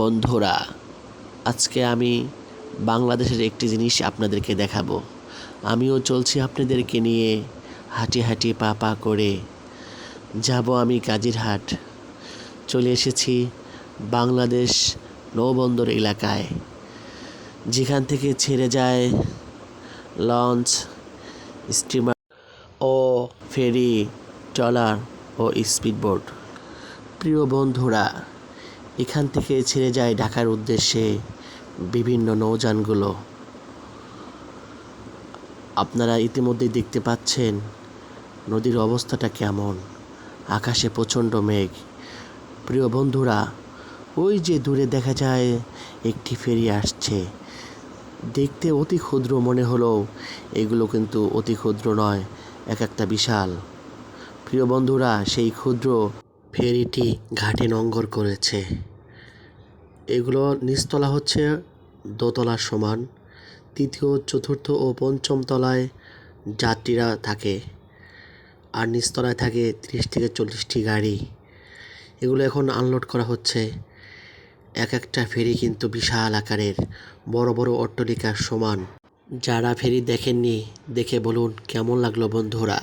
বন্ধুরা, আজকে আমি বাংলাদেশের একটি জিনিস আপনাদেরকে দেখাবো। আমিও চলছি আপনাদেরকে নিয়ে হাঁটি হাঁটি পা পা করে যাব আমি কাজিরহাট। চলে এসেছি বাংলাদেশ নৌবন্দর এলাকায়, যেখান থেকে ছেড়ে যায় লঞ্চ, স্টিমার ও ফেরি, ট্রলার ও স্পিডবোট। প্রিয় বন্ধুরা এখান থেকে ছেড়ে যায় ঢাকার উদ্দেশ্যে বিভিন্ন নৌযানগুলো। আপনারা ইতিমধ্যেই দেখতে পাচ্ছেন নদীর অবস্থাটা কেমন। আকাশে প্রচণ্ড মেঘ। প্রিয় বন্ধুরা, ওই যে দূরে দেখা যায় একটি ফেরি আসছে। দেখতে অতি ক্ষুদ্র মনে হলেও এগুলো কিন্তু অতি ক্ষুদ্র নয়, এক একটা বিশাল। প্রিয় বন্ধুরা, সেই ক্ষুদ্র ফেরিটি ঘাটে নঙ্গর করেছে। এগুলো নিচতলা হচ্ছে দোতলার সমান। তৃতীয়, চতুর্থ ও পঞ্চম তলায় যাত্রীরা থাকে। আর নিচতলায় থাকে তিরিশ থেকে চল্লিশটি গাড়ি। এগুলো এখন আনলোড করা হচ্ছে। এক একটা ফেরি কিন্তু বিশাল আকারের, বড় বড় অট্টালিকার সমান। যারা ফেরি দেখেননি, দেখে বলুন কেমন লাগল বন্ধুরা।